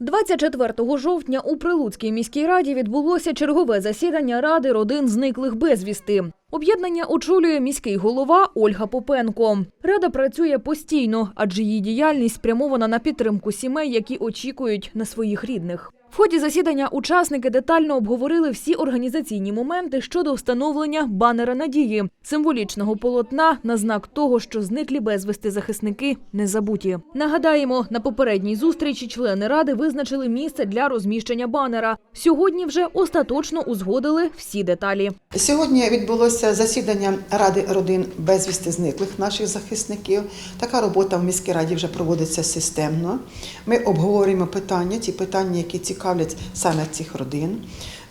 24 жовтня у Прилуцькій міській раді відбулося чергове засідання Ради родин зниклих безвісти. Об'єднання очолює міський голова Ольга Попенко. Рада працює постійно, адже її діяльність спрямована на підтримку сімей, які очікують на своїх рідних. В ході засідання учасники детально обговорили всі організаційні моменти щодо встановлення банера надії, символічного полотна на знак того, що зниклі безвісти захисники не забуті. Нагадаємо, на попередній зустрічі члени ради визначили місце для розміщення банера. Сьогодні вже остаточно узгодили всі деталі. Сьогодні відбулося засідання Ради родин безвісти зниклих наших захисників. Така робота в міській раді вже проводиться системно. Ми обговорюємо питання, ті питання, які цікавлять саме цих родин.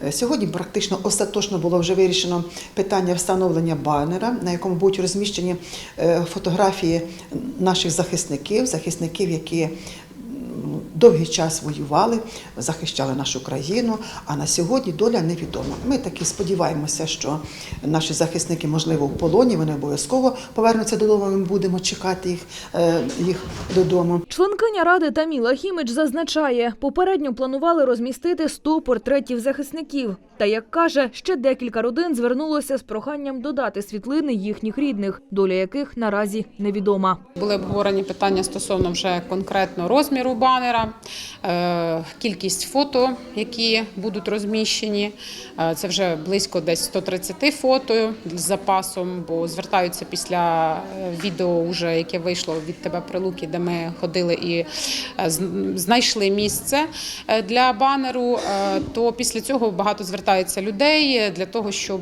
Е, Сьогодні практично остаточно було вже вирішено питання встановлення банера, на якому будуть розміщені е, фотографії наших захисників, захисників, які довгий час воювали, захищали нашу країну. А на сьогодні доля невідома. Ми таки сподіваємося, що наші захисники, можливо, в полоні, вони обов'язково повернуться додому. Ми будемо чекати їх, е, їх додому. Членкиня ради Таміла Хімич зазначає, попередньо планували розмістити 100 портретів захисників. Та як каже, ще декілька родин звернулося з проханням додати світлини їхніх рідних, доля яких наразі невідома. Були обговорені питання стосовно вже конкретно розміру банера, е, кількість фото, які будуть розміщені. Е, Це вже близько десь 130 фото з запасом, бо звертаються після е, відео, уже, яке вийшло від тебе прилуки, де ми ходили і знайшли місце для банеру. То після цього багато звертається людей для того, щоб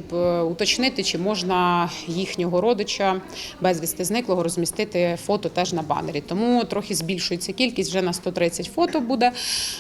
уточнити, чи можна їхнього родича безвісти зниклого розмістити фото теж на банері. Тому трохи збільшується кількість вже на 130 фото буде.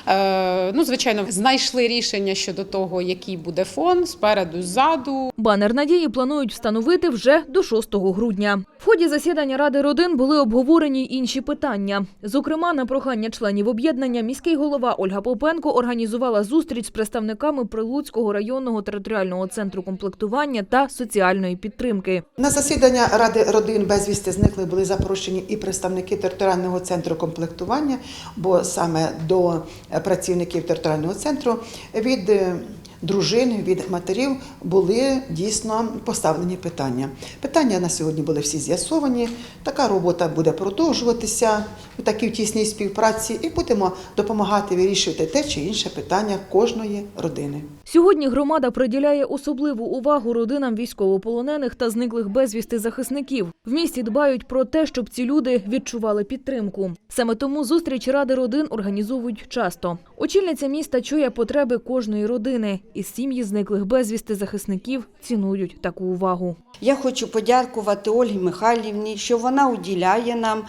Е, Ну, звичайно, знайшли рішення щодо того, який буде фон спереду, ззаду. Банер надії планують встановити вже до 6 грудня. В ході засідання ради родин були обговорені інші питання. Зокрема, на прохання членів об'єднання міський голова Ольга Попенко організувала зустріч з представниками Прилуцького районного територіального центру комплектування та соціальної підтримки. На засідання Ради родин безвісти зниклих були запрошені і представники територіального центру комплектування, бо саме до е, працівників територіального центру від е, дружин, від матерів були дійсно поставлені питання. Питання на сьогодні були всі з'ясовані. Така робота буде продовжуватися у такій тісній співпраці, і будемо допомагати вирішувати те чи інше питання кожної родини. Сьогодні громада приділяє особливу увагу родинам військовополонених та зниклих безвісти захисників. В місті дбають про те, щоб ці люди відчували підтримку. Саме тому зустріч ради родин організовують часто. Очільниця міста чує потреби кожної родини, і сім'ї зниклих безвісти захисників цінують таку увагу. Я хочу подякувати Ольгі Михайлівні, що вона уділяє нам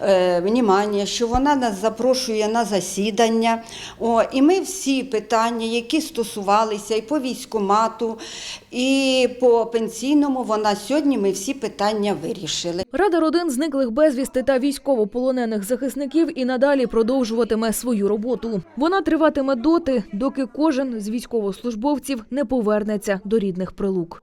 е, внімання, що вона нас запрошує на засідання. О, і ми всі питання, які стосувалися і по військомату, і по пенсійному, вона сьогодні ми всі питання вирішили. Рада родин зниклих безвісти та військовополонених захисників і надалі продовжуватиме свою роботу. Вона триватиме доти, доки кожен з військовослужбовців не повернеться до рідних прилук.